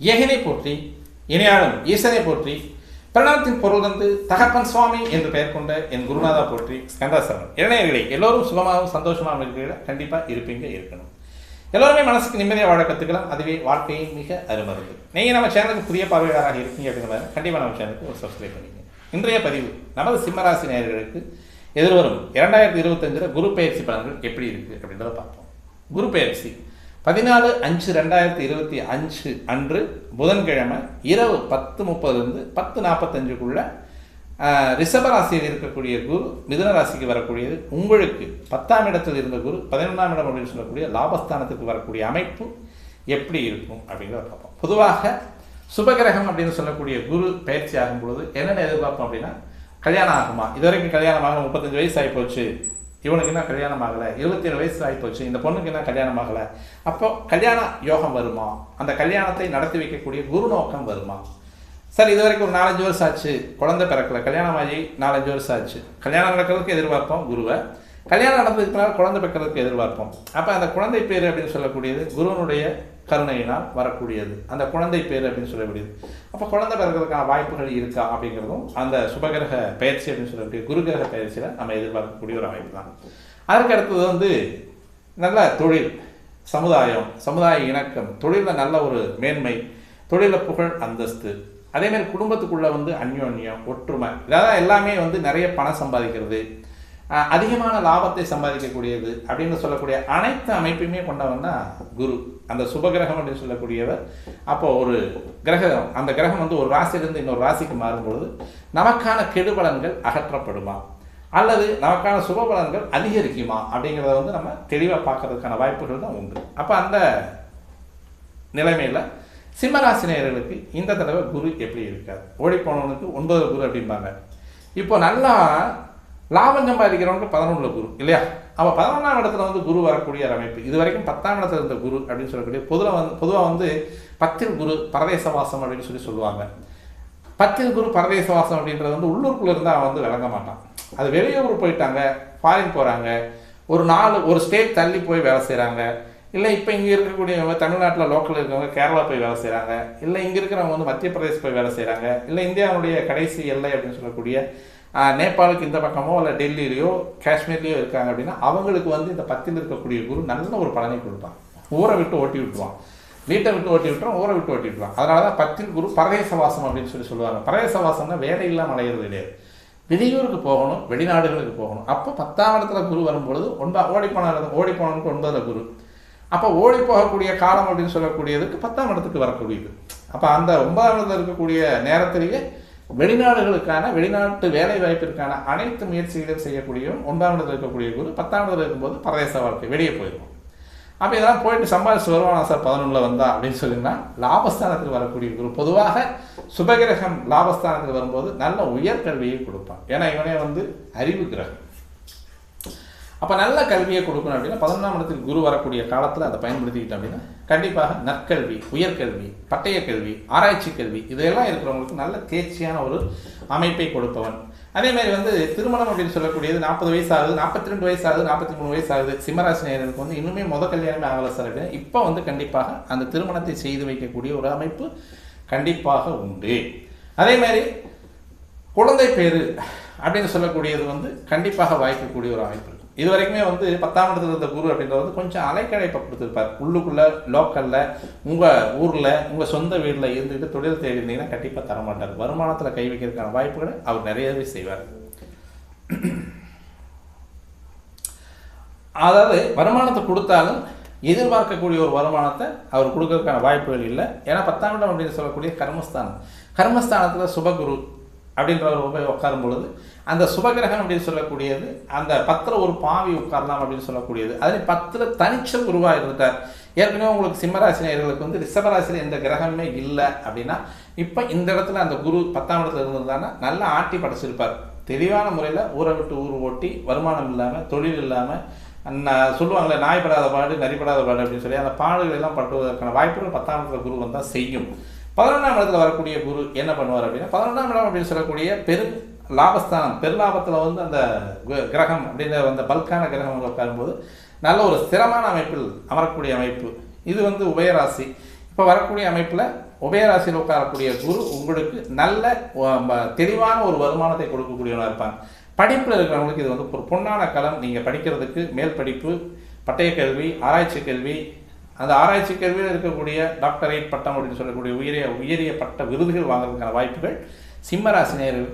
ஏகனை போற்றி இணையாளும் ஈசனை போற்றி பிரணவத்தின் பொருள் வந்து தகப்பன் சுவாமி என்று பெயர் கொண்ட என் குருநாதா போற்றி ஸ்கந்தாசரன் இளைஞர்களே எல்லோரும் சுகமாகவும் சந்தோஷமாகவும் இருக்கிறீங்களா கண்டிப்பாக இருப்பீங்க இருக்கணும். எல்லோருமே மனசுக்கு நிம்மதியாக வாழ கற்றுக்கலாம் அதுவே வாழ்க்கையை மிக அருமருந்து நீங்கள் நம்ம சேனலுக்கு புதிய பார்வையாளராக இருக்கீங்க அப்படிங்கிற கண்டிப்பாக நம்ம சேனலுக்கு ஒரு சப்ஸ்கிரைப் பண்ணிங்க இன்றைய பதிவு நமது சிம்மராசி நேயர்களுக்கு எதிர்வரும் இரண்டாயிரத்தி இருபத்தஞ்சில் குரு பயிற்சி பலன்கள் எப்படி இருக்குது அப்படின்றத பார்ப்போம். குரு பயிற்சி பதினாலு அஞ்சு ரெண்டாயிரத்தி இருபத்தி அஞ்சு அன்று புதன்கிழமை இரவு பத்து முப்பதுலேருந்து பத்து நாற்பத்தஞ்சுக்குள்ள ரிஷபராசியில் இருக்கக்கூடிய குரு மிதுன ராசிக்கு வரக்கூடியது உங்களுக்கு பத்தாம் இடத்தில் இருந்த குரு பதினொன்றாம் இடம் அப்படின்னு சொல்லக்கூடிய லாபஸ்தானத்துக்கு வரக்கூடிய அமைப்பு எப்படி இருக்கும் அப்படிங்கிறத பார்ப்போம். பொதுவாக சுபகிரகம் அப்படின்னு சொல்லக்கூடிய குரு பயிற்சி ஆகும் பொழுது என்னென்ன எதிர்பார்ப்போம் அப்படின்னா கல்யாணம் ஆகுமா? இது வரைக்கும் கல்யாணம் ஆகும் முப்பத்தஞ்சு வயசு ஆகி போச்சு இவனுக்கு என்ன கல்யாணம் ஆகலை. இருபத்தி ஏழு வயசு ஆகி போச்சு இந்த பொண்ணுக்கு என்ன கல்யாணம் ஆகலை. அப்போ கல்யாண யோகம் வருமா? அந்த கல்யாணத்தை நடத்தி வைக்கக்கூடிய குரு நோக்கம் வருமா? சார் இது வரைக்கும் ஒரு நாலஞ்சு வருஷம் ஆச்சு. குழந்தை பிறக்கல. கல்யாணம் ஆகி நாலஞ்சு வருஷம் ஆச்சு. கல்யாணம் நடக்கிறதுக்கு எதிர்பார்ப்போம் குருவை. கல்யாணம் நடந்ததுக்கு குழந்தை பிறக்கிறதுக்கு எதிர்பார்ப்போம். அப்போ அந்த குழந்தை பேர் அப்படின்னு சொல்லக்கூடியது குருவனுடைய கருணையினால் வரக்கூடியது. அந்த குழந்தை பேர் அப்படின்னு சொல்லக்கூடியது அப்போ குழந்தை பிறகுறதுக்கான வாய்ப்புகள் இருக்கா அப்படிங்கிறதும் அந்த சுபகிரக பயிற்சி அப்படின்னு சொல்லக்கூடிய குருகிரக பயிற்சியில் நம்ம எதிர்பார்க்கக்கூடிய ஒரு அமைப்பு தான். அதற்கு அடுத்தது வந்து நல்ல தொழில் சமுதாயம் சமுதாய இணக்கம் தொழிலில் நல்ல ஒரு மேன்மை தொழிலில் புகழ் அந்தஸ்து. அதேமாதிரி குடும்பத்துக்குள்ளே வந்து அந்யோன்யம் ஒற்றுமை இதாவது எல்லாமே வந்து நிறைய பணம் சம்பாதிக்கிறது அதிகமான லாபத்தை சம்பாதிக்கக்கூடியது அப்படின்னு சொல்லக்கூடிய அனைத்து அமைப்பையுமே கொண்டவன் தான் குரு. அந்த சுபகிரகம் அப்படின்னு சொல்லக்கூடியவர். அப்போ ஒரு கிரகம் அந்த கிரகம் வந்து ஒரு ராசியிலிருந்து இன்னொரு ராசிக்கு மாறும்பொழுது நமக்கான கெடுபலன்கள் அகற்றப்படுமா? அல்லது நமக்கான சுபபலன்கள் அதிகரிக்குமா? அப்படிங்கிறத வந்து நம்ம தெளிவாக பார்க்கறதுக்கான வாய்ப்புகள் தான் உண்டு. அப்போ அந்த நிலைமையில் சிம்மராசினியர்களுக்கு இந்த தடவை குரு எப்படி இருக்காது ஓடிப்போனவனுக்கு ஒன்பது குரு அப்படிம்பாங்க. இப்போ நல்லா லாபம் சம்பாதிக்கிறவங்க பதினொன்றில் குரு இல்லையா? அப்போ பதினொன்றாம் இடத்துல வந்து குரு வரக்கூடிய அமைப்பு. இது வரைக்கும் பத்தாம் இடத்துல இருந்த குரு அப்படின்னு சொல்லக்கூடிய பொதுவாக வந்து பொதுவாக வந்து பத்தில் குரு பரதேச வாசம் அப்படின்னு சொல்லி சொல்லுவாங்க. பத்தில் குரு பரதேச வாசம் அப்படின்றது வந்து உள்ளூருக்குள்ளே இருந்தால் அவன் வந்து விளங்க மாட்டான். அது வெளியூர் போயிட்டாங்க ஃபாரின் போகிறாங்க ஒரு நாலு ஒரு ஸ்டேட் தள்ளி போய் வேலை செய்கிறாங்க இல்லை இப்போ இங்கே இருக்கக்கூடியவங்க தமிழ்நாட்டில் லோக்கல் இருக்கவங்க கேரளா போய் வேலை செய்கிறாங்க இல்லை இங்கே இருக்கிறவங்க வந்து மத்திய பிரதேஷ் போய் வேலை செய்கிறாங்க இல்லை இந்தியாவுடைய கடைசி எல்லை அப்படின்னு சொல்லக்கூடிய நேபாளுக்கு இந்த பக்கமோ இல்லை டெல்லியிலையோ காஷ்மீர்லேயோ இருக்காங்க அப்படின்னா அவங்களுக்கு வந்து இந்த பத்தில் இருக்கக்கூடிய குரு நல்ல ஒரு பலனை கொடுப்பான். ஊரை விட்டு ஓட்டி விட்டுருவான். வீட்டை விட்டு ஓட்டி விட்டுரும் ஊரை விட்டு ஓட்டி விட்டுருவான். அதனால தான் பத்தில் குரு பரதேசவாசம் அப்படின்னு சொல்லி சொல்லுவாங்க. பரதேசவாசம்னா வேலை இல்லாமல் அடையிறது கிடையாது. வெளியூருக்கு போகணும் வெளிநாடுகளுக்கு போகணும். அப்போ பத்தாம் இடத்துல குரு வரும்பொழுது ஒன்பா ஓடிப்போன ஓடிப்போனவனுக்கு ஒன்பதில் குரு. அப்போ ஓடி போகக்கூடிய காலம் அப்படின்னு சொல்லக்கூடியதுக்கு பத்தாம் இடத்துக்கு வரக்கூடியது. அப்போ அந்த ஒன்பதாம் இடத்துல இருக்கக்கூடிய நேரத்திலேயே வெளிநாடுகளுக்கான வெளிநாட்டு வேலை வாய்ப்பிற்கான அனைத்து முயற்சிகளையும் செய்யக்கூடிய ஒன்றாம் இடத்துல இருக்கக்கூடிய குரு பத்தாம் இடத்துல இருக்கும்போது பரதேச வாழ்க்கை வெளியே போயிடும் அப்போ இதெல்லாம் போயிட்டு சம்பாதிச்சு வருவானா சார்? பதினொன்றில் வந்தா அப்படின்னு சொல்லிங்கன்னா லாபஸ்தானத்தில் வரக்கூடிய குரு பொதுவாக சுபகிரகம் லாபஸ்தானத்தில் வரும்போது நல்ல உயர்கல்வியை கொடுப்பான் ஏன்னா இவனே வந்து அறிவு கிரகம். அப்போ நல்ல கல்வியை கொடுக்கணும் அப்படின்னா பதினொன்றாம் இடத்துக்கு குரு வரக்கூடிய காலத்தில் அதை பயன்படுத்திக்கிட்டோம் அப்படின்னா கண்டிப்பாக நற்கல்வி உயர்கல்வி பட்டய கல்வி ஆராய்ச்சி கல்வி இதெல்லாம் இருக்கிறவங்களுக்கு நல்ல தேர்ச்சியான ஒரு அமைப்பை கொடுப்பவன். அதே மாதிரி வந்து திருமணம் அப்படின்னு சொல்லக்கூடியது நாற்பது வயசு ஆகுது நாற்பத்தி ரெண்டு வயசு ஆகுது நாற்பத்தி மூணு வயசு ஆகுது சிம்மராசி நேரனுக்கு வந்து இன்னுமே முத கல்யாணமே ஆகலை சார் அப்படின்னா இப்போ வந்து கண்டிப்பாக அந்த திருமணத்தை செய்து வைக்கக்கூடிய ஒரு அமைப்பு கண்டிப்பாக உண்டு. அதே மாதிரி குழந்தை பேரு அப்படின்னு சொல்லக்கூடியது வந்து கண்டிப்பாக வாய்க்கக்கூடிய ஒரு அமைப்பு இது வரைக்குமே வந்து பத்தாம் இடத்துல இருந்த குரு அப்படின்றது வந்து கொஞ்சம் அலைக்கழைப்பை கொடுத்துருப்பார். உள்ளுக்குள்ளே லோக்கலில் உங்கள் ஊரில் உங்கள் சொந்த வீட்டில் இருந்துக்கிட்டு தொழில் தேடி இருந்தீங்கன்னா கண்டிப்பாக தரமாட்டார். வருமானத்தில் கை வைக்கிறதுக்கான வாய்ப்புகளை அவர் நிறையவே செய்வார். அதாவது வருமானத்தை கொடுத்தாலும் எதிர்பார்க்கக்கூடிய ஒரு வருமானத்தை அவர் கொடுக்கறதுக்கான வாய்ப்புகள் இல்லை. ஏன்னா பத்தாம் இடம் அப்படின்னு சொல்லக்கூடிய கர்மஸ்தானம். கர்மஸ்தானத்தில் சுபகுரு அப்படின்றவர் போய் உட்காரும் பொழுது அந்த சுபகிரகம் அப்படின்னு சொல்லக்கூடியது அந்த பத்தில் ஒரு பாவி உட்காரலாம் அப்படின்னு சொல்லக்கூடியது. அதில் பத்தில் தனிச்ச குருவாக இருந்துட்டார் ஏற்கனவே உங்களுக்கு சிம்மராசினியர்களுக்கு வந்து ரிஷபராசியில் எந்த கிரகமே இல்லை அப்படின்னா இப்போ இந்த இடத்துல அந்த குரு பத்தாம் இடத்துல இருந்திருந்தாங்கன்னா நல்லா ஆட்டி படைச்சிருப்பார். தெளிவான முறையில் ஊரை விட்டு ஊர் ஓட்டி வருமானம் இல்லாமல் தொழில் இல்லாமல் சொல்லுவாங்களே நாய்படாத பாடு நரிப்படாத பாடு அப்படின்னு சொல்லி அந்த பாடுகள் எல்லாம் பட்டுவதற்கான வாய்ப்புகள் பத்தாம் இடத்துல குரு வந்தால் செய்யும். பதினொன்றாம் இடத்துல வரக்கூடிய குரு என்ன பண்ணுவார் அப்படின்னா பதினொன்றாம் இடம் அப்படின்னு சொல்லக்கூடிய பெரு லாபஸ்தானம் பெருலாபத்தில் வந்து அந்த கிரகம் அப்படின்ற அந்த பல்கான கிரகம் உட்காரும்போது நல்ல ஒரு ஸ்திரமான அமைப்பில் அமரக்கூடிய அமைப்பு. இது வந்து உபயராசி. இப்போ வரக்கூடிய அமைப்பில் உபயராசியில் உட்காரக்கூடிய குரு உங்களுக்கு நல்ல ம- தெளிவான ஒரு வருமானத்தை கொடுக்கக்கூடியவனாக இருப்பாங்க. படிப்பில் இருக்கிறவங்களுக்கு இது வந்து ஒரு பொன்னான களம் நீங்கள் படிக்கிறதுக்கு மேல் படிப்பு பட்டய கல்வி ஆராய்ச்சி கல்வி அந்த ஆராய்ச்சி கல்வியில் இருக்கக்கூடிய டாக்டரேட் பட்டம் அப்படின்னு சொல்லக்கூடிய உயரிய உயரிய பட்ட விருதுகள் வாங்குறதுக்கான வாய்ப்புகள் சிம்ம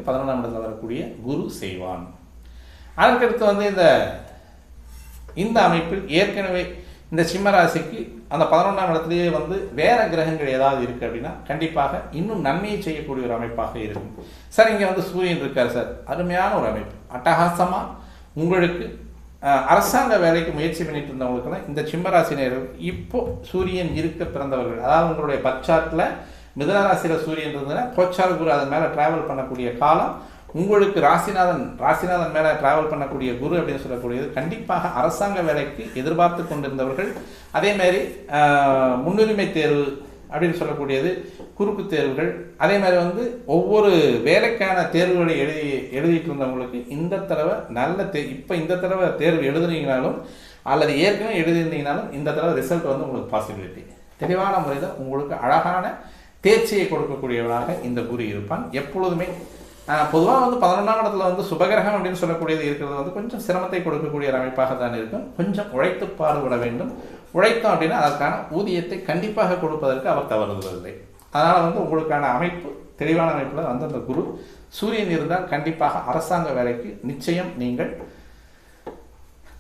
பதினொன்றாம் இடத்தில் வரக்கூடிய குரு செய்வான் அதற்கடுத்து வந்து இந்த இந்த அமைப்பில் ஏற்கனவே இந்த சிம்மராசிக்கு அந்த பதினொன்றாம் இடத்துலேயே வந்து வேற கிரகங்கள் ஏதாவது இருக்குது அப்படின்னா கண்டிப்பாக இன்னும் நன்மையை செய்யக்கூடிய ஒரு அமைப்பாக இருக்கும். சார் இங்கே வந்து சூரியன் இருக்கார் சார். அருமையான ஒரு அமைப்பு. அட்டகாசமாக உங்களுக்கு அரசாங்க வேலைக்கு முயற்சி பண்ணிட்டு இருந்தவங்களுக்குலாம் இந்த சிம்மராசினியர்கள் இப்போ சூரியன் இருக்க பிறந்தவர்கள் அதாவது உங்களுடைய பச்சாட்டில் மிதனராசியில் சூரியன் இருந்ததுன்னா கோச்சார் குரு அதன் மேலே ட்ராவல் பண்ணக்கூடிய காலம் உங்களுக்கு ராசிநாதன் ராசிநாதன் மேலே ட்ராவல் பண்ணக்கூடிய குரு அப்படின்னு சொல்லக்கூடியது கண்டிப்பாக அரசாங்க வேலைக்கு எதிர்பார்த்து கொண்டிருந்தவர்கள் அதேமாரி முன்னுரிமை தேர்வு அப்படின்னு சொல்லக்கூடியது குறுக்கு தேர்வுகள். அதே மாதிரி வந்து ஒவ்வொரு வேலைக்கான தேர்வுகளை எழுதி எழுதிட்டு இருந்தவங்களுக்கு இந்த தடவை நல்ல தே இப்போ இந்த தடவை தேர்வு எழுதுனீங்கனாலும் அல்லது ஏற்கனவே எழுதியிருந்தீங்கனாலும் இந்த தடவை ரிசல்ட் வந்து உங்களுக்கு பாசிபிலிட்டி தெளிவான முறையில் உங்களுக்கு அழகான தேர்ச்சியை கொடுக்கக்கூடியவனாக இந்த குரு இருப்பான். எப்பொழுதுமே பொதுவாக வந்து பதினொன்றாம் இடத்துல வந்து சுபகிரகம் அப்படின்னு சொல்லக்கூடியது இருக்கிறது வந்து கொஞ்சம் சிரமத்தை கொடுக்கக்கூடிய அமைப்பாக தான் இருக்கும். கொஞ்சம் உழைத்து பாடுபட வேண்டும். உழைத்தோம் அப்படின்னா அதற்கான ஊதியத்தை கண்டிப்பாக கொடுப்பதற்கு அவர் தவறுவதில்லை. அதனால் வந்து உங்களுக்கான அமைப்பு தெளிவான அமைப்பில் வந்து அந்த குரு சூரியன் இருந்தால் கண்டிப்பாக அரசாங்க வேலைக்கு நிச்சயம் நீங்கள்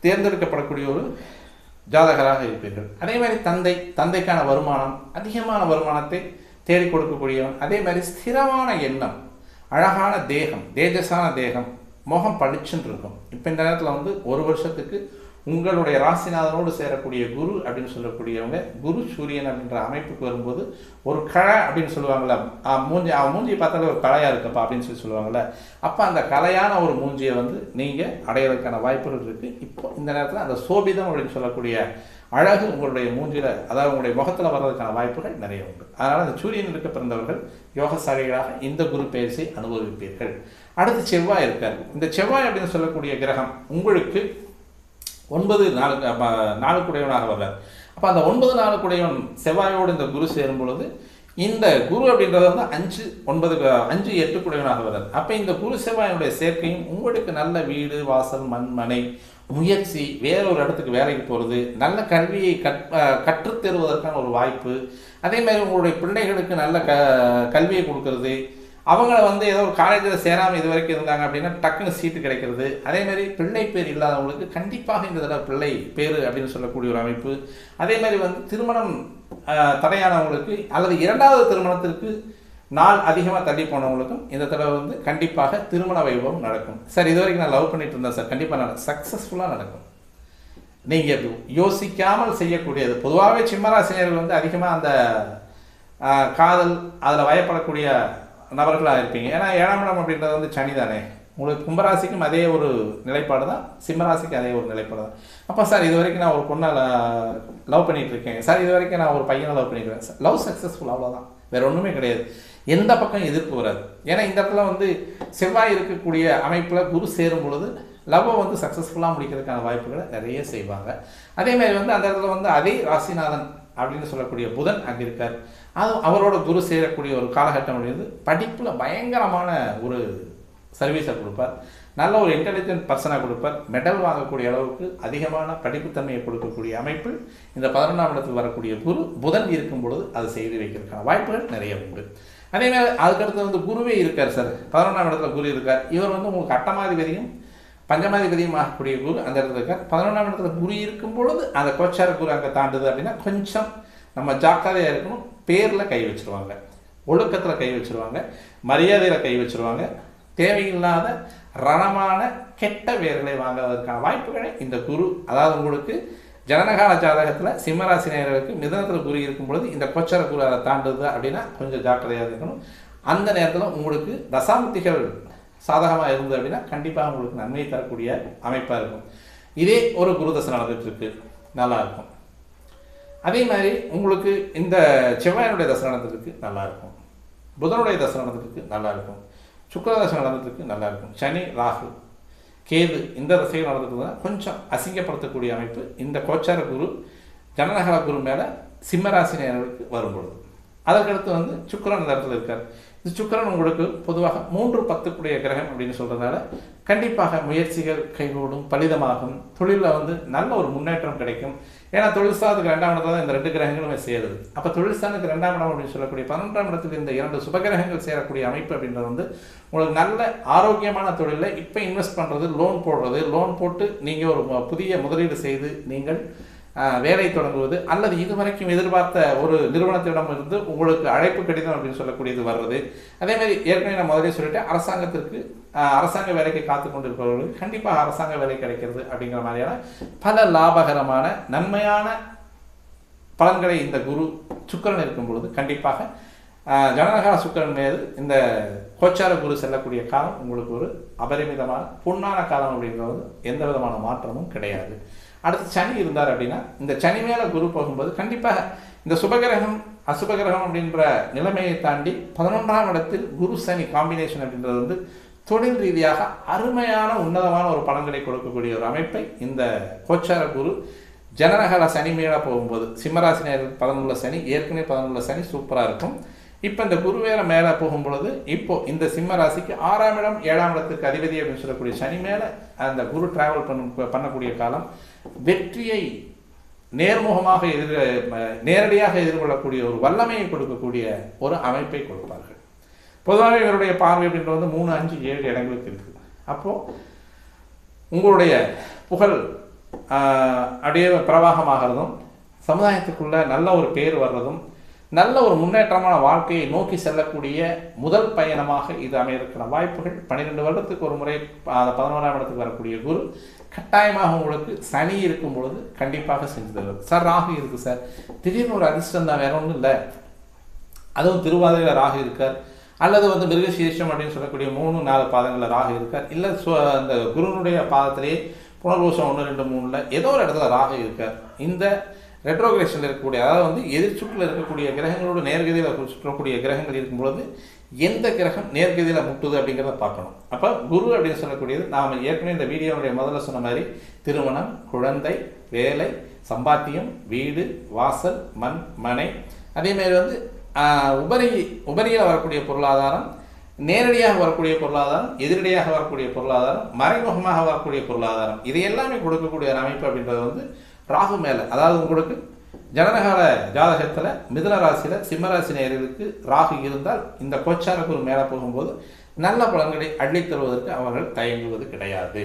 தேர்ந்தெடுக்கப்படக்கூடிய ஒரு ஜாதகராக இருப்பீர்கள். அதே மாதிரி தந்தை தந்தைக்கான வருமானம் அதிகமான வருமானத்தை தேடி கொடுக்கக்கூடியவன் அதே மாதிரி ஸ்திரமான எண்ணம் அழகான தேகம் தேஜஸான தேகம் முகம் பளிச்சுன்னு இருக்கும். இப்போ இந்த நேரத்தில் வந்து ஒரு வருஷத்துக்கு உங்களுடைய ராசிநாதனோடு சேரக்கூடிய குரு அப்படின்னு சொல்லக்கூடியவங்க குரு சூரியன் அப்படின்ற அமைப்புக்கு வரும்போது ஒரு கலை அப்படின்னு சொல்லுவாங்களே ஆ, மூஞ்சி அவன் மூஞ்சியை பார்த்தாலே ஒரு கலையாக இருக்கப்பா அப்படின்னு சொல்லி சொல்லுவாங்கள்ல அப்போ அந்த கலையான ஒரு மூஞ்சியை வந்து நீங்கள் அடையிறதுக்கான வாய்ப்புகள் இருக்குது இப்போ இந்த நேரத்தில் அந்த சோபிதம் அப்படின்னு சொல்லக்கூடிய அழகு உங்களுடைய மூஞ்சியில் அதாவது உங்களுடைய முகத்தில் வர்றதுக்கான வாய்ப்புகள் நிறைய உண்டு. அதனால் அந்த சூரியன் இருக்க பிறந்தவர்கள் யோகசாலிகளாக இந்த குரு பயிற்சி அனுபவிப்பீர்கள். அடுத்து செவ்வாய் இருக்கார். இந்த செவ்வாய் அப்படின்னு சொல்லக்கூடிய கிரகம் உங்களுக்கு ஒன்பது நாள் நாளுக்குடையவனாக வர்றார். அப்போ அந்த ஒன்பது நாளுக்குடையவன் செவ்வாயோடு இந்த குரு சேரும் பொழுது இந்த குரு அப்படின்றது வந்து அஞ்சு ஒன்பது அஞ்சு எட்டு குடையவனாக வர்றார். அப்போ இந்த குரு செவ்வாயினுடைய சேர்க்கையும் உங்களுக்கு நல்ல வீடு வாசல் மண் மனை முயற்சி வேறொரு இடத்துக்கு வேலைக்கு போகிறது நல்ல கல்வியை கற் கற்றுத்தருவதற்கான ஒரு வாய்ப்பு அதே மாதிரி உங்களுடைய பிள்ளைகளுக்கு நல்ல க கல்வியை கொடுக்கறது அவங்கள வந்து ஏதோ ஒரு காலேஜில் சேராமல் இது வரைக்கும் இருந்தாங்க அப்படின்னா டக்குன்னு சீட்டு கிடைக்கிறது. அதே மாதிரி பிள்ளை பேர் இல்லாதவங்களுக்கு கண்டிப்பாக இந்த தடவை பிள்ளை பேர் அப்படின்னு சொல்லக்கூடிய ஒரு அமைப்பு. அதே மாதிரி வந்து திருமணம் தடையானவங்களுக்கு அல்லது இரண்டாவது திருமணத்திற்கு நாள் அதிகமாக தள்ளி போனவங்களுக்கும் இந்த தடவை வந்து கண்டிப்பாக திருமண வைபவம் நடக்கும். சார் இது வரைக்கும் நான் லவ் பண்ணிட்டு இருந்தேன் சார். கண்டிப்பாக நட சக்ஸஸ்ஃபுல்லாக நடக்கும். நீங்கள் யோசிக்காமல் செய்யக்கூடியது பொதுவாகவே சிம்மராசினியர்கள் வந்து அதிகமாக அந்த காதல் அதில் வயப்படக்கூடிய நபர்களாக இருப்பீங்க. ஏன்னா ஏழாம் இடம் அப்படின்றது வந்து சனி தானே உங்களுக்கு கும்பராசிக்கும் அதே ஒரு நிலைப்பாடு தான் சிம்மராசிக்கும் அதே ஒரு நிலைப்பாடு தான் அப்போ சார் இது வரைக்கும் நான் ஒரு பொண்ணை லவ் பண்ணிகிட்டு இருக்கேன். சார் இது வரைக்கும் நான் ஒரு பையனை லவ் பண்ணிக்கிறேன். சார் லவ் சக்ஸஸ்ஃபுல் அவ்வளோதான் வேறு ஒன்றுமே கிடையாது. எந்த பக்கம் எதிர்ப்பு வராது. ஏன்னா இந்த இடத்துல வந்து செவ்வாய் இருக்கக்கூடிய அமைப்பில் குரு சேரும் பொழுது லவ்வை வந்து சக்ஸஸ்ஃபுல்லாக முடிக்கிறதுக்கான வாய்ப்புகளை நிறைய செய்வாங்க. அதேமாதிரி வந்து அந்த இடத்துல வந்து அதே ராசிநாதன் அப்படின்னு சொல்லக்கூடிய புதன் அங்கே இருக்கார். அது அவரோட குரு சேரக்கூடிய ஒரு காலகட்டம் அப்படிங்கிறது படிப்பில் பயங்கரமான ஒரு சர்வீஸை கொடுப்பார். நல்ல ஒரு இன்டெலிஜென்ட் பர்சனாக கொடுப்பார். மெடல் வாங்கக்கூடிய அளவுக்கு அதிகமான படிப்புத்தன்மையை கொடுக்கக்கூடிய அமைப்பு இந்த பதினொன்றாம் இடத்தில் வரக்கூடிய குரு புதன் இருக்கும் பொழுது அதை செய்து வைக்கிறதுக்கான வாய்ப்புகள் நிறைய உண்டு. அதே மாதிரி அதுக்கடுத்து வந்து குருவே இருக்கார் சார். பதினொன்றாம் இடத்துல குரு இருக்கார். இவர் வந்து உங்களுக்கு அட்டமாதிபதியும் பஞ்சமாதிபதியும் ஆகக்கூடிய குரு அந்த இடத்துல இருக்கார். பதினொன்றாம் இடத்துல குரு இருக்கும் பொழுது அந்த கோச்சார குரு அங்கே தாண்டுது அப்படின்னா கொஞ்சம் நம்ம ஜாக்கிரதையாக இருக்கணும். பேரில் கை வச்சிருவாங்க. ஒழுக்கத்தில் கை வச்சிருவாங்க. மரியாதையில் கை வச்சிருவாங்க. தேவையில்லாத ரணமான கெட்ட வேர்களை வாங்குவதற்கான வாய்ப்புகளை இந்த குரு அதாவது உங்களுக்கு ஜனனகால ஜாதகத்தில் சிம்மராசினியர்களுக்கு மிதனத்தில் குரு இருக்கும் பொழுது இந்த கொச்சர குரு அதை தாண்டுது அப்படின்னா கொஞ்சம் ஜாக்கிரதையாக இருக்கணும். அந்த நேரத்தில் உங்களுக்கு தசாமுத்திகள் சாதகமாக இருந்தது அப்படின்னா கண்டிப்பாக உங்களுக்கு நன்மை தரக்கூடிய அமைப்பாக இருக்கும். இதே ஒரு குரு தசை நடந்துட்டு இருக்கு. நல்லா இருக்கும். அதே மாதிரி உங்களுக்கு இந்த செவ்வாயினுடைய தசை நடந்ததுக்கு நல்லா இருக்கும். புதனுடைய தசை நடந்ததுக்கு நல்லா இருக்கும். சுக்கிர தசை நடந்ததுக்கு நல்லா இருக்கும். சனி ராகு கேது இந்த தசைகள் நடந்துட்டு கொஞ்சம் அசிங்கப்படுத்தக்கூடிய அமைப்பு இந்த கோச்சார குரு ஜனநகர குரு மேலே சிம்மராசினியர்களுக்கு வரும்பொழுது அதற்கடுத்து வந்து சுக்கரன் இந்த இடத்துல இருக்கார். இந்த சுக்கரன் உங்களுக்கு பொதுவாக மூன்று பத்துக்குடைய கிரகம் அப்படின்னு சொல்கிறதுனால கண்டிப்பாக முயற்சிகள் கைகூடும் பலிதமாகும். தொழிலில் வந்து நல்ல ஒரு முன்னேற்றம் கிடைக்கும். ஏன்னா தொழில் சாதத்துக்கு ரெண்டாம் இடத்துல தான் இந்த ரெண்டு கிரகங்களுமே சேருது. அப்போ தொழில் ஸ்தானத்துக்கு ரெண்டாம் இடம் அப்படின்னு சொல்லக்கூடிய பன்னெண்டாம் இடத்துல இந்த இரண்டு சுபகிரகங்கள் சேரக்கூடிய அமைப்பு அப்படின்றது வந்து உங்களுக்கு நல்ல ஆரோக்கியமான தொழிலில் இப்போ இன்வெஸ்ட் பண்ணுறது லோன் போடுறது. லோன் போட்டு நீங்கள் ஒரு புதிய முதலீடு செய்து நீங்கள் வேலை தொடங்குவது அல்லது இதுவரைக்கும் எதிர்பார்த்த ஒரு நிறுவனத்திடம் இருந்து உங்களுக்கு அழைப்பு கடிதம் அப்படின்னு சொல்லக்கூடியது வர்றது. அதேமாதிரி ஏற்கனவே நான் முதலே சொல்லிட்டேன் அரசாங்கத்திற்கு அரசாங்க வேலைக்கு காத்து கொண்டிருப்பவர்களுக்கு கண்டிப்பாக அரசாங்க வேலை கிடைக்கிறது அப்படிங்கிற மாதிரியான பல லாபகரமான நன்மையான பலன்களை இந்த குரு சுக்கரன் இருக்கும் பொழுது கண்டிப்பாக ஜனநகால சுக்கரன் மீது இந்த கோச்சார குரு செல்லக்கூடிய காலம் உங்களுக்கு ஒரு அபரிமிதமான பொன்னான காலம் அப்படிங்கிறது எந்த விதமான மாற்றமும் கிடையாது. அடுத்து சனி இருந்தார் அப்படின்னா இந்த சனி மேலே குரு போகும்போது கண்டிப்பாக இந்த சுபகிரகம் அசுபகிரகம் அப்படின்ற நிலைமையை தாண்டி பதினொன்றாம் இடத்தில் குரு சனி காம்பினேஷன் அப்படின்றது வந்து தொழில் ரீதியாக அருமையான உன்னதமான ஒரு பலன்களை கொடுக்கக்கூடிய ஒரு அமைப்பை இந்த கோச்சார குரு ஜனநகர சனி மேலே போகும்போது சிம்மராசினியர் பதினொன்றுல சனி ஏற்கனவே பதினொன்றுல சனி சூப்பராக இருக்கும். இப்போ இந்த குரு வேற மேலே போகும்பொழுது இப்போ இந்த சிம்ம ராசிக்கு ஆறாம் இடம் ஏழாம் இடத்துக்கு அதிபதி அப்படின்னு சொல்லக்கூடிய சனி மேலே அந்த குரு டிராவல் பண்ண பண்ணக்கூடிய காலம் வெற்றியை நேர்முகமாக எதிர் நேரடியாக எதிர்கொள்ளக்கூடிய ஒரு வல்லமையை கொடுக்கக்கூடிய ஒரு அமைப்பை கொடுப்பார்கள். பொதுவாக இவருடைய பார்வை அப்படின்றது வந்து மூணு அஞ்சு ஏழு இடங்களுக்கு இருக்குது அப்போது உங்களுடைய புகழ் அப்படியே பிரவாகமாகிறதும் சமுதாயத்துக்குள்ள நல்ல ஒரு பேர் வர்றதும் நல்ல ஒரு முன்னேற்றமான வாழ்க்கையை நோக்கி செல்லக்கூடிய முதல் பயணமாக இது அமையிருக்கிற வாய்ப்புகள். பன்னிரெண்டு வருடத்துக்கு ஒரு முறை பதினோராம் இடத்துக்கு வரக்கூடிய குரு கட்டாயமாக உங்களுக்கு சனி இருக்கும் பொழுது கண்டிப்பாக செஞ்சு தருவது சார் ராகு இருக்குது சார். திடீர்னு ஒரு அதிர்ஷ்டம் தான் வேற ஒன்றும் இல்லை. அதுவும் திருவாதிரையில் ராகு இருக்கார். அல்லது வந்து மிருகசீர்ஷம் அப்படின்னு சொல்லக்கூடிய மூணு நாலு பாதங்களில் ராகு இருக்கார். இல்லை அந்த குருனுடைய பாதத்திலேயே புனர்பூசம் ஒன்று ரெண்டு மூணில் ஏதோ ஒரு இடத்துல ராகு இருக்கார். இந்த ரெட்ரோகிரேஷனில் இருக்கக்கூடிய அதாவது வந்து எதிர்ச்சுற்றில் இருக்கக்கூடிய கிரகங்களோட நேர்கதியில் சுற்றக்கூடிய கிரகங்கள் இருக்கும்பொழுது எந்த கிரகம் நேர்கதியில் முட்டுது அப்படிங்கிறத பார்க்கணும். அப்போ குரு அப்படின்னு சொல்லக்கூடியது நாம் ஏற்கனவே இந்த வீடியோவுடைய முதல்ல சொன்ன மாதிரி திருமணம் குழந்தை வேலை சம்பாத்தியம் வீடு வாசல் மண் மனை. அதேமாதிரி வந்து உபரி உபரியில் வரக்கூடிய பொருளாதாரம் நேரடியாக வரக்கூடிய பொருளாதாரம் எதிரடியாக வரக்கூடிய பொருளாதாரம் மறைமுகமாக வரக்கூடிய பொருளாதாரம். இது எல்லாமே கொடுக்கக்கூடிய அமைப்பு அப்படின்றது வந்து ராகு மேலே. அதாவது உங்களுக்கு ஜனனகால ஜாதகத்தில் மிதுன ராசியில் சிம்மராசி நேர்களுக்கு ராகு இருந்தால் இந்த கோச்சார குரு மேலே போகும்போது நல்ல பலன்களை அள்ளித் தருவதற்கு அவர்கள் தயங்குவது கிடையாது.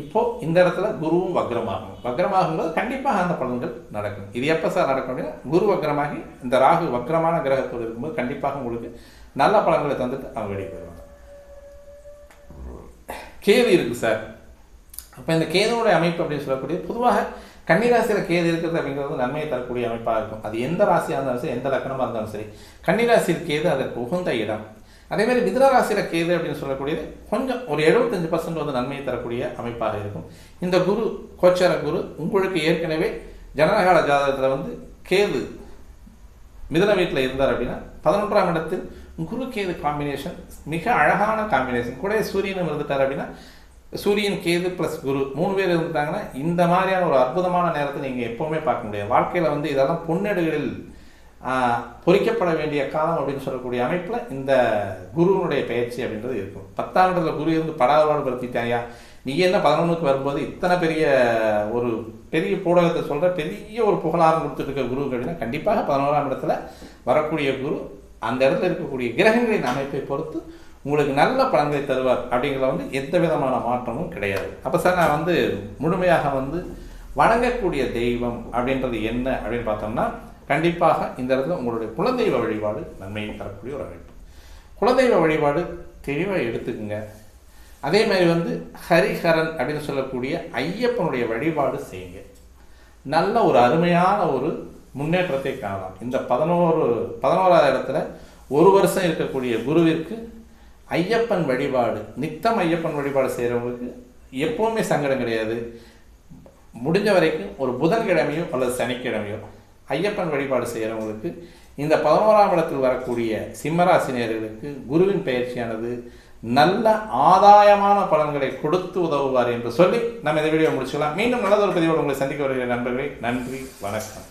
இப்போ இந்த இடத்துல குருவும் வக்ரமாகும். வக்ரமாகும் போது கண்டிப்பாக அந்த பலன்கள் நடக்கும். இது எப்போ சார் நடக்கும் அப்படின்னா குரு வக்ரமாகி இந்த ராகு வக்ரமான கிரகத்தோடு இருக்கும்போது கண்டிப்பாக உங்களுக்கு நல்ல பலன்களை தந்துட்டு அவங்க வெளியே போயிடுவாங்க. கேது இருக்குது சார். அப்போ இந்த கேதுவோடைய அமைப்பு அப்படின்னு சொல்லக்கூடிய பொதுவாக கன்னிராசியில் கேது இருக்கிறது அப்படிங்கிறது நன்மையை தரக்கூடிய அமைப்பாக இருக்கும். அது எந்த ராசியாக இருந்தாலும் சரி எந்த லக்கணமாக இருந்தாலும் சரி கன்னிராசியில் கேது அதற்கு உகந்த இடம். அதேமாதிரி மிதுன ராசியில் கேது அப்படின்னு சொல்லக்கூடியது கொஞ்சம் ஒரு எழுபத்தஞ்சு பர்சன்ட் வந்து நன்மையை தரக்கூடிய அமைப்பாக இருக்கும். இந்த குரு கோச்சார குரு உங்களுக்கு ஏற்கனவே ஜனநகால ஜாதகத்தில் வந்து கேது மிதன வீட்டில் இருந்தார் அப்படின்னா பதினொன்றாம் இடத்தில் குரு கேது காம்பினேஷன் மிக அழகான காம்பினேஷன் கூட சூரியனும் இருந்துட்டார் அப்படின்னா சூரியன் கேது ப்ளஸ் குரு மூணு பேர் இருந்துட்டாங்கன்னா இந்த மாதிரியான ஒரு அற்புதமான நேரத்தை நீங்கள் எப்போவுமே பார்க்க முடியாது. வாழ்க்கையில் வந்து இதெல்லாம் பொன்னெடுகளில் பொறிக்கப்பட வேண்டிய காலம் அப்படின்னு சொல்லக்கூடிய அமைப்பில் இந்த குருவனுடைய பயிற்சி அப்படின்றது இருக்கும். பத்தாம் இடத்துல குரு இருந்து படாதவாடு படுத்திட்டாயா? நீ என்ன பதினொன்றுக்கு வரும்போது இத்தனை பெரிய ஒரு பெரிய பூடகத்தை சொல்கிற பெரிய ஒரு புகழாரம் கொடுத்துட்டு இருக்க குரு அப்படின்னா கண்டிப்பாக பதினோராம் இடத்துல வரக்கூடிய குரு அந்த இடத்துல இருக்கக்கூடிய கிரகங்களின் அமைப்பை பொறுத்து உங்களுக்கு நல்ல பலன்களை தருவார் அப்படிங்கிறத வந்து எந்த விதமான மாற்றமும் கிடையாது. அப்போ சார் நான் வந்து முழுமையாக வந்து வணங்கக்கூடிய தெய்வம் அப்படின்றது என்ன அப்படின்னு பார்த்தோம்னா கண்டிப்பாக இந்த இடத்துல உங்களுடைய குலதெய்வ வழிபாடு நன்மையை தரக்கூடிய ஒரு அமைப்பு. குலதெய்வ வழிபாடு தெளிவாக எடுத்துக்கோங்க. அதே மாதிரி வந்து ஹரிஹரன் அப்படின்னு சொல்லக்கூடிய ஐயப்பனுடைய வழிபாடு செய்யுங்க. நல்ல ஒரு அருமையான ஒரு முன்னேற்றத்தை காணலாம். இந்த பதினோரு பதினோராவது இடத்துல ஒரு வருஷம் இருக்கக்கூடிய குருவிற்கு ஐயப்பன் வழிபாடு நித்தம் ஐயப்பன் வழிபாடு செய்கிறவங்களுக்கு எப்போவுமே சங்கடம் கிடையாது. முடிஞ்ச வரைக்கும் ஒரு புதன்கிழமையோ அல்லது சனிக்கிழமையோ ஐயப்பன் வழிபாடு செய்கிறவங்களுக்கு இந்த பதினோராம் இடத்தில் வரக்கூடிய சிம்மராசினியர்களுக்கு குருவின் பயிற்சியானது நல்ல ஆதாயமான பலன்களை கொடுத்து உதவுவார் என்று சொல்லி நம்ம இந்த வீடியோ முடிச்சுக்கலாம். மீண்டும் நல்லதொரு பதிவோடு உங்களை சந்திக்க வருகிற நண்பர்களே நன்றி வணக்கம்.